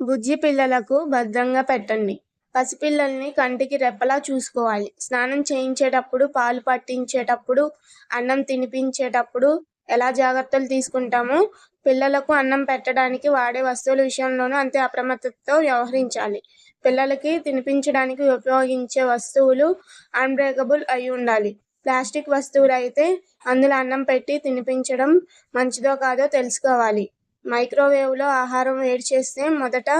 బుజ్జి పిల్లలకు భద్రంగా పెట్టండి. పసిపిల్లల్ని కంటికి రెప్పలా చూసుకోవాలి. స్నానం చేయించేటప్పుడు పాలు పట్టించేటప్పుడు అన్నం తినిపించేటప్పుడు ఎలా జాగ్రత్తలు తీసుకుంటామో? పిల్లలకు అన్నం పెట్టడానికి వాడే వస్తువుల విషయంలోనూ అంతే అప్రమత్తతో వ్యవహరించాలి. పిల్లలకి తినిపించడానికి ఉపయోగించే వస్తువులు అన్బ్రేకబుల్ అయి ఉండాలి. ప్లాస్టిక్ వస్తువులు అయితే అందులో అన్నం పెట్టి తినిపించడం మంచిదో కాదో తెలుసుకోవాలి. మైక్రోవేవ్లో ఆహారం వేడి చేస్తే మొదట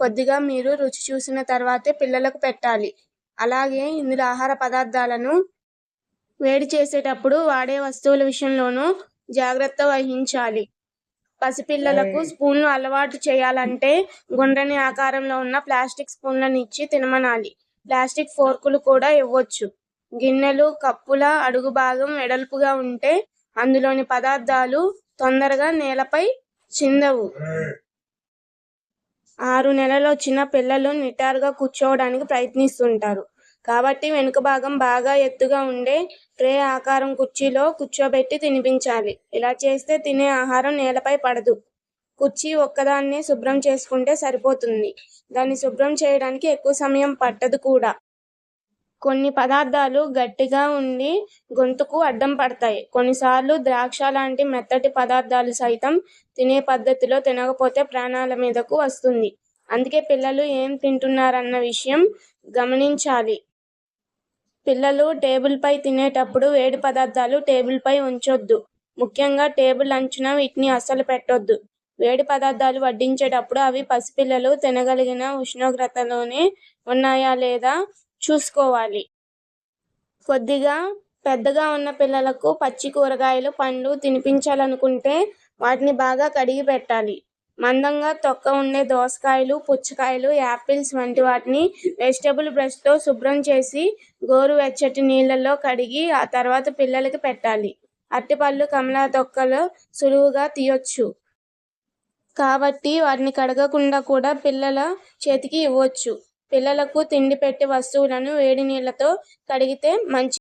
కొద్దిగా మీరు రుచి చూసిన తర్వాతే పిల్లలకు పెట్టాలి. అలాగే ఇందులో ఆహార పదార్థాలను వేడి చేసేటప్పుడు వాడే వస్తువుల విషయంలోనూ జాగ్రత్త వహించాలి. పసిపిల్లలకు స్పూన్లు అలవాటు చేయాలంటే గుండ్రని ఆకారంలో ఉన్న ప్లాస్టిక్ స్పూన్లను ఇచ్చి తినమనాలి. ప్లాస్టిక్ ఫోర్కులు కూడా ఇవ్వొచ్చు. గిన్నెలు కప్పుల అడుగు భాగం వెడల్పుగా ఉంటే అందులోని పదార్థాలు తొందరగా నేలపై చిందవు. ఆరు నెలలు వచ్చిన పిల్లలు నిటారుగా కూర్చోవడానికి ప్రయత్నిస్తుంటారు. కాబట్టి వెనుక భాగం బాగా ఎత్తుగా ఉండే ట్రే ఆకారం కుర్చీలో కూర్చోబెట్టి తినిపించాలి. ఇలా చేస్తే తినే ఆహారం నేలపై పడదు. కుర్చీ ఒక్కదాన్నే శుభ్రం చేసుకుంటే సరిపోతుంది. దాన్ని శుభ్రం చేయడానికి ఎక్కువ సమయం పట్టదు కూడా. కొన్ని పదార్థాలు గట్టిగా ఉండి గొంతుకు అడ్డం పడతాయి. కొన్నిసార్లు ద్రాక్ష లాంటి మెత్తటి పదార్థాలు సైతం తినే పద్ధతిలో తినకపోతే ప్రాణాల మీదకు వస్తుంది. అందుకే పిల్లలు ఏం తింటున్నారన్న విషయం గమనించాలి. పిల్లలు టేబుల్పై తినేటప్పుడు వేడి పదార్థాలు టేబుల్పై ఉంచొద్దు. ముఖ్యంగా టేబుల్ అంచున వీటిని అస్సలు పెట్టొద్దు. వేడి పదార్థాలు వడ్డించేటప్పుడు అవి పసిపిల్లలు తినగలిగిన ఉష్ణోగ్రతలోనే ఉన్నాయా లేదా చూసుకోవాలి. కొద్దిగా పెద్దగా ఉన్న పిల్లలకు పచ్చి కూరగాయలు పండ్లు తినిపించాలనుకుంటే వాటిని బాగా కడిగి పెట్టాలి. మందంగా తొక్క ఉండే దోసకాయలు పుచ్చకాయలు యాపిల్స్ వంటి వాటిని వెజిటబుల్ బ్రష్తో శుభ్రం చేసి గోరువెచ్చటి నీళ్ళల్లో కడిగి ఆ తర్వాత పిల్లలకి పెట్టాలి. అరటిపళ్ళు కమలా తొక్కలు సులువుగా తీయొచ్చు. కాబట్టి వాటిని కడగకుండా కూడా పిల్లల చేతికి ఇవ్వచ్చు. పిల్లలకు తిండి పెట్టే వస్తువులను వేడి నీళ్ళతో కడిగితే మంచి